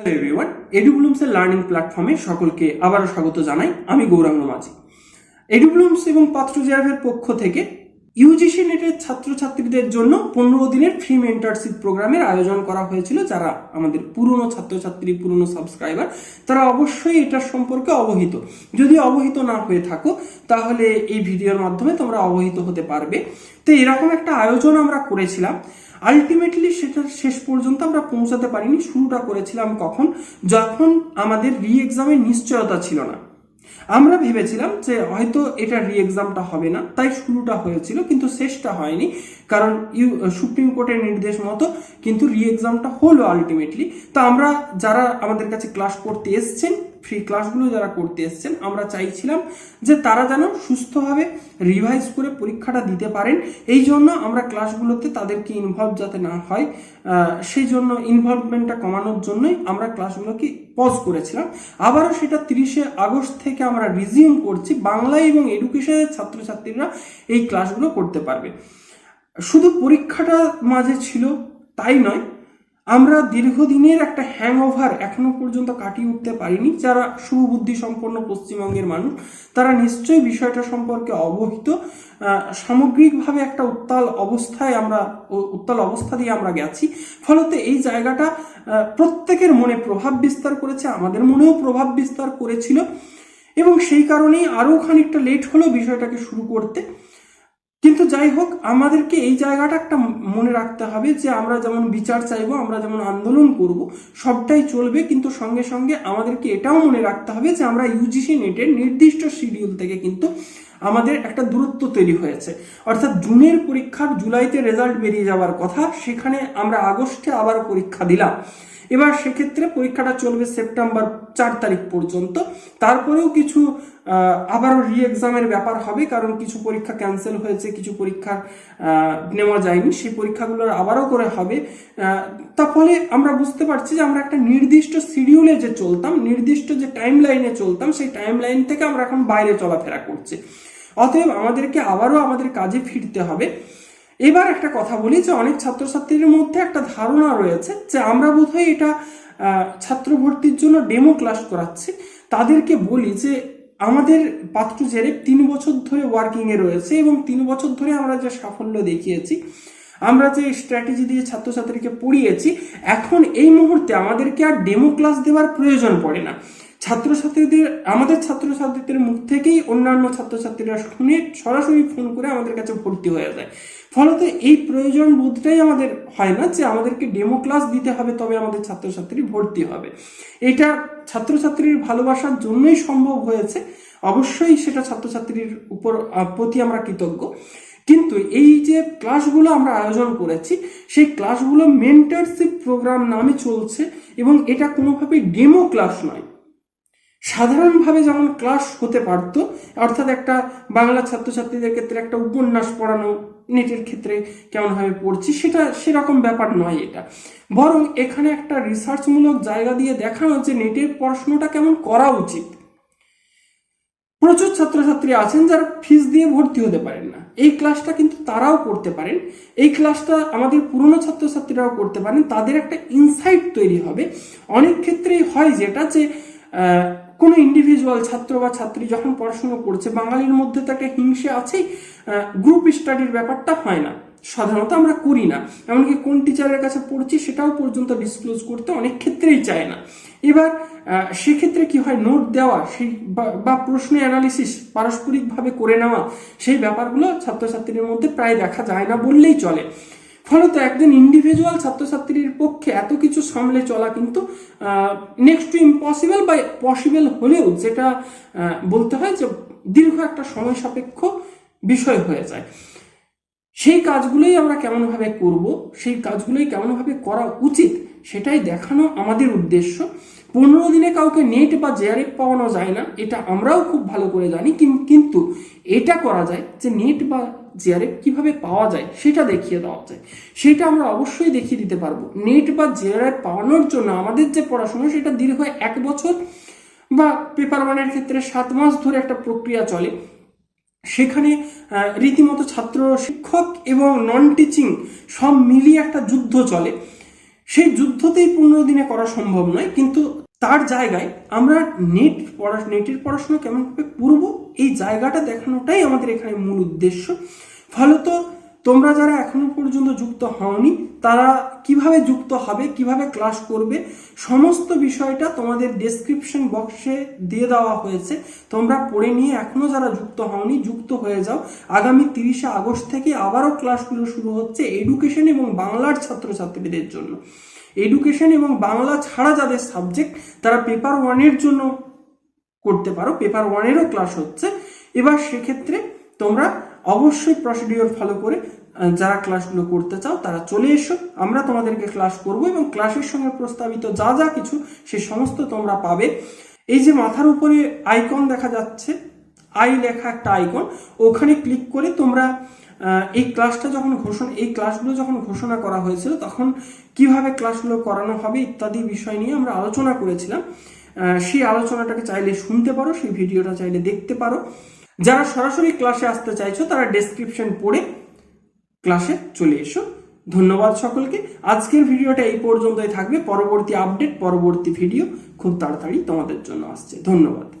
Hello everyone এডুব্লুমসের learning প্ল্যাটফর্মে সকলকে আবারও স্বাগত জানাই, আমি গৌরাঙ্গ মাঝি। এডুব্লুমস এবং পাত্র পক্ষ থেকে ইউজিসি নেটের ছাত্রছাত্রীদের জন্য পনেরো দিনের ফ্রি মেন্টারশিপ প্রোগ্রামের আয়োজন করা হয়েছিল যারা আমাদের পুরনো ছাত্রছাত্রী, পুরনো সাবস্ক্রাইবার তারা অবশ্যই এটার সম্পর্কে অবহিত। যদি অবহিত না হয়ে থাকো, তাহলে এই ভিডিওর মাধ্যমে তোমরা অবহিত হতে পারবে। তো এরকম একটা আয়োজন আমরা করেছিলাম। আলটিমেটলি সেটা শেষ পর্যন্ত আমরা পৌঁছাতে পারিনি, শুরুটা করেছিলাম কখন? যখন আমাদের রি এক্সামের নিশ্চয়তা ছিল না। আমরা ভেবেছিলাম যে হয়তো এটা রি এক্সামটা হবে না, তাই শুরুটা হয়েছিল, কিন্তু শেষটা হয়নি। কারণ ইউ, সুপ্রিম কোর্টের নির্দেশ মতো কিন্তু রি এক্সামটা হলো আলটিমেটলি তো আমরা যারা আমাদের কাছে ক্লাস করতে এসছেন ফ্রি ক্লাসগুলো যারা করতে এসছেন, আমরা চাইছিলাম যে তারা যেন সুস্থভাবে রিভাইজ করে পরীক্ষাটা দিতে পারেন। এই জন্য আমরা ক্লাসগুলোতে তাদেরকে ইনভলভ যাতে না হয় সেই জন্য ইনভলভমেন্টটা কমানোর জন্যই আমরা ক্লাসগুলোকে পজ করেছিলাম। আবারও সেটা তিরিশে আগস্ট থেকে আমরা রিজিউম করছি। বাংলা এবং এডুকেশনের ছাত্রছাত্রীরা এই ক্লাসগুলো করতে পারবে। শুধু পরীক্ষাটা মাঝে ছিল, তাই নয় আমরা দীর্ঘদিনের একটা হ্যাং ওভার এখনও পর্যন্ত কাটিয়ে উঠতে পারিনি। যারা সুবুদ্ধি সম্পন্ন পশ্চিমবঙ্গের মানুষ, তারা নিশ্চয়ই বিষয়টা সম্পর্কে অবহিত। সামগ্রিকভাবে একটা উত্তাল অবস্থায় আমরা উত্তাল অবস্থা দিয়ে আমরা গেছি। ফলত এই জায়গাটা প্রত্যেকের মনে প্রভাব বিস্তার করেছে, আমাদের মনেও প্রভাব বিস্তার করেছিল। এবং সেই কারণেই আরও খানিকটা লেট হলো বিষয়টাকে শুরু করতে। কিন্তু যাই হোক, আমাদেরকে এই জায়গাটা একটা মনে রাখতে হবে যে আমরা যেমন বিচার চাইব, আমরা যেমন আন্দোলন করব, সবটাই চলবে, কিন্তু সঙ্গে সঙ্গে আমাদেরকে এটাও মনে রাখতে হবে যে আমরা ইউজিসি নেটের নির্দিষ্ট শিডিউল থেকে কিন্তু আমাদের একটা দূরত্ব তৈরি হয়েছে। অর্থাৎ জুনের পরীক্ষার জুলাইতে রেজাল্ট বেরিয়ে যাওয়ার কথা, সেখানে আমরা আগস্টে আবার পরীক্ষা দিলাম। এবার সেক্ষেত্রে পরীক্ষাটা চলবে সেপ্টেম্বর চার তারিখ পর্যন্ত। তারপরেও কিছু আবারও রি এক্সামের ব্যাপার হবে, কারণ কিছু পরীক্ষা ক্যান্সেল হয়েছে, কিছু পরীক্ষা নেওয়া যায়নি। সেই পরীক্ষাগুলোর আবারও করে হবে। তা ফলে আমরা বুঝতে পারছি যে আমরা একটা নির্দিষ্ট শিডিউলে যে চলতাম, নির্দিষ্ট যে টাইম লাইনে চলতাম, সেই টাইম লাইন থেকে আমরা এখন বাইরে চলাফেরা করছি। অতএব আমাদেরকে আবারও আমাদের কাজে ফিরতে হবে। এবার একটা কথা বলি যে অনেক ছাত্রছাত্রীদের মধ্যে একটা ধারণা রয়েছে যে আমরা বোধহয় এটা ছাত্র ভর্তির জন্য ডেমো ক্লাস করাচ্ছি। তাদেরকে বলি যে আমাদের পাত্র জেরে তিন বছর ধরে ওয়ার্কিং এ রয়েছে এবং তিন বছর ধরে আমরা যে সাফল্য দেখিয়েছি, আমরা যে স্ট্র্যাটেজি দিয়ে ছাত্রছাত্রীকে পড়িয়েছি, এখন এই মুহূর্তে আমাদেরকে আর ডেমো ক্লাস দেওয়ার প্রয়োজন পড়ে না। ছাত্রছাত্রীদের, আমাদের ছাত্রছাত্রীদের মুখ থেকেই অন্যান্য ছাত্রছাত্রীরা শুনে সরাসরি ফোন করে আমাদের কাছে ভর্তি হয়ে যায়। ফলত এই প্রয়োজন বোধটাই আমাদের হয় না যে আমাদেরকে ডেমো ক্লাস দিতে হবে, তবে আমাদের ছাত্রছাত্রী ভর্তি হবে। এটা ছাত্রছাত্রীর ভালোবাসার জন্যই সম্ভব হয়েছে। অবশ্যই সেটা ছাত্রছাত্রীর উপর প্রতি আমরা কৃতজ্ঞ। কিন্তু এই যে ক্লাসগুলো আমরা আয়োজন করেছি, সেই ক্লাসগুলো মেন্টারশিপ প্রোগ্রাম নামে চলছে এবং এটা কোনোভাবেই ডেমো ক্লাস নয়। সাধারণভাবে যেমন ক্লাস হতে পারত, অর্থাৎ একটা বাংলা ছাত্রছাত্রীদের ক্ষেত্রে একটা উপন্যাস পড়ানো, নেটের ক্ষেত্রে কেমনভাবে পড়ছি, সেটা সেরকম ব্যাপার নয় এটা। বরং এখানে একটা রিসার্চমূলক জায়গা দিয়ে দেখানো যে নেটের পড়াশোনাটা কেমন করা উচিত। প্রচুর ছাত্রছাত্রী আছেন যারা ফিস দিয়ে ভর্তি হতে পারেন না। এই ক্লাসটা কিন্তু তারাও করতে পারেন। এই ক্লাসটা আমাদের পুরনো ছাত্রছাত্রীরাও করতে পারেন। তাদের একটা ইনসাইট তৈরি হবে। অনেক ক্ষেত্রেই হয় যেটা যে কোনো ইন্ডিভিজুয়াল ছাত্র বা ছাত্রী যখন পড়াশুনো করছে, বাঙালির মধ্যে তো একটা হিংসে আছেই গ্রুপ স্টাডির ব্যাপারটা হয় না। সাধারণত আমরা করি না। এমনকি কোন টিচারের কাছে পড়ছি সেটাও পর্যন্ত ডিসক্লোজ করতে অনেক ক্ষেত্রেই চায় না। এবার সেক্ষেত্রে কি হয়? নোট দেওয়া, সেই বা প্রশ্ন অ্যানালিসিস পারস্পরিকভাবে করে নেওয়া, সেই ব্যাপারগুলো ছাত্রছাত্রীদের মধ্যে প্রায় দেখা যায় না বললেই চলে। ফলত একজন ইন্ডিভিজুয়াল ছাত্রছাত্রীর পক্ষে এত কিছু সামলে চলা কিন্তু নেক্সট টু ইম্পসিবল বা পসিবল হলেও যেটা বলতে হয় যে দীর্ঘ একটা সময় সাপেক্ষ বিষয় হয়ে যায়। সেই কাজগুলোই আমরা কেমনভাবে করব, সেই কাজগুলোই কেমনভাবে করা উচিত, সেটাই দেখানো আমাদের উদ্দেশ্য। পনেরো দিনে কাউকে নেট বা জেআরএফ পাওয়ানো যায় না, এটা আমরাও খুব ভালো করে জানি, কিন- কিন্তু এটা করা যায় যে নেট বা জেআরএফ কীভাবে পাওয়া যায় সেটা দেখিয়ে দেওয়া যায়। সেটা আমরা অবশ্যই দেখিয়ে দিতে পারব। নেট বা জেআরএফ পাওয়ানোর জন্য আমাদের যে পড়াশোনা, সেটা দীর্ঘ এক বছর বা পেপার ওয়ানের ক্ষেত্রে সাত মাস ধরে একটা প্রক্রিয়া চলে। সেখানে রীতিমতো ছাত্র শিক্ষক এবং নন টিচিং সব মিলিয়ে একটা যুদ্ধ চলে। সেই যুদ্ধতেই পনেরো দিনে করা সম্ভব নয়, কিন্তু তার জায়গায় আমরা নেট পড়া নেটের পড়াশোনা কেমনভাবে করব? এই জায়গাটা দেখানোটাই আমাদের এখানে মূল উদ্দেশ্য। ফলত তোমরা যারা এখনও পর্যন্ত যুক্ত হওনি, তারা কীভাবে যুক্ত হবে, কীভাবে ক্লাস করবে, সমস্ত বিষয়টা তোমাদের ডেসক্রিপশন বক্সে দিয়ে দেওয়া হয়েছে। তোমরা পড়ে নিয়ে এখনও যারা যুক্ত হওনি, যুক্ত হয়ে যাও। আগামী তিরিশে আগস্ট থেকে আবারও ক্লাসগুলো শুরু হচ্ছে এডুকেশন এবং বাংলার ছাত্রছাত্রীদের জন্য। এডুকেশন এবং বাংলা ছাড়া যাদের সাবজেক্ট তারা পেপার ওয়ানের জন্য করতে পারো। পেপার ওয়ানেরও ক্লাস হচ্ছে। এবার সেক্ষেত্রে তোমরা অবশ্যই প্রসিডিওর ফলো করে যারা ক্লাসগুলো করতে চাও, তারা চলে এসো। আমরা তোমাদেরকে ক্লাস করব এবং ক্লাসের সঙ্গে প্রস্তাবিত যা যা কিছু, সে সমস্ত তোমরা পাবে। এই যে মাথার উপরে আইকন দেখা যাচ্ছে আই লেখা একটা আইকন ওখানে ক্লিক করে তোমরা এই ক্লাসটা যখন ঘোষণা, এই ক্লাসগুলো যখন ঘোষণা করা হয়েছিল, তখন কীভাবে ক্লাসগুলো করানো হবে ইত্যাদি বিষয় নিয়ে আমরা আলোচনা করেছিলাম। সেই আলোচনাটাকে চাইলে শুনতে পারো, সেই ভিডিওটা চাইলে দেখতে পারো। যারা সরাসরি ক্লাসে আসতে চাইছো, তারা ডেসক্রিপশন পড়ে ক্লাসে চলে এসো। ধন্যবাদ সকলকে। আজকের ভিডিওটা এই পর্যন্তই থাকবে। পরবর্তী আপডেট পরবর্তী ভিডিও খুব তাড়াতাড়ি তোমাদের জন্য আসছে। ধন্যবাদ।